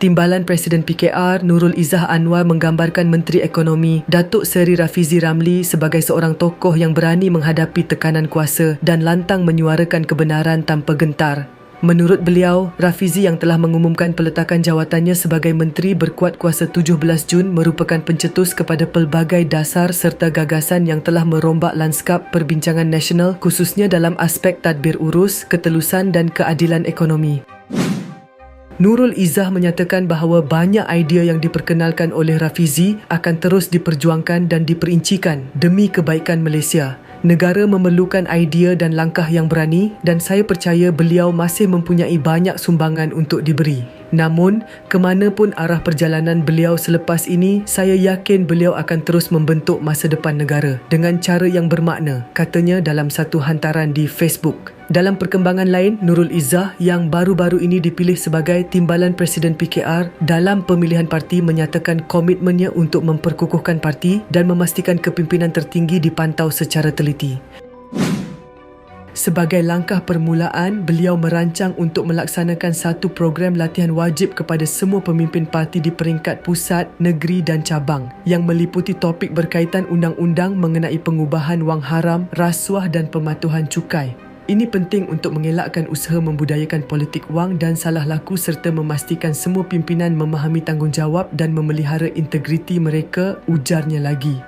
Timbalan Presiden PKR Nurul Izzah Anwar menggambarkan Menteri Ekonomi Datuk Seri Rafizi Ramli sebagai seorang tokoh yang berani menghadapi tekanan kuasa dan lantang menyuarakan kebenaran tanpa gentar. Menurut beliau, Rafizi yang telah mengumumkan peletakan jawatannya sebagai menteri berkuat kuasa 17 Jun merupakan pencetus kepada pelbagai dasar serta gagasan yang telah merombak lanskap perbincangan nasional khususnya dalam aspek tadbir urus, ketelusan dan keadilan ekonomi. Nurul Izzah menyatakan bahawa banyak idea yang diperkenalkan oleh Rafizi akan terus diperjuangkan dan diperincikan demi kebaikan Malaysia. Negara memerlukan idea dan langkah yang berani dan saya percaya beliau masih mempunyai banyak sumbangan untuk diberi. Namun, kemanapun arah perjalanan beliau selepas ini, saya yakin beliau akan terus membentuk masa depan negara dengan cara yang bermakna, katanya dalam satu hantaran di Facebook. Dalam perkembangan lain, Nurul Izzah yang baru-baru ini dipilih sebagai timbalan Presiden PKR dalam pemilihan parti menyatakan komitmennya untuk memperkukuhkan parti dan memastikan kepimpinan tertinggi dipantau secara teliti. Sebagai langkah permulaan, beliau merancang untuk melaksanakan satu program latihan wajib kepada semua pemimpin parti di peringkat pusat, negeri dan cabang yang meliputi topik berkaitan undang-undang mengenai pengubahan wang haram, rasuah dan pematuhan cukai. Ini penting untuk mengelakkan usaha membudayakan politik wang dan salah laku serta memastikan semua pimpinan memahami tanggungjawab dan memelihara integriti mereka, ujarnya lagi.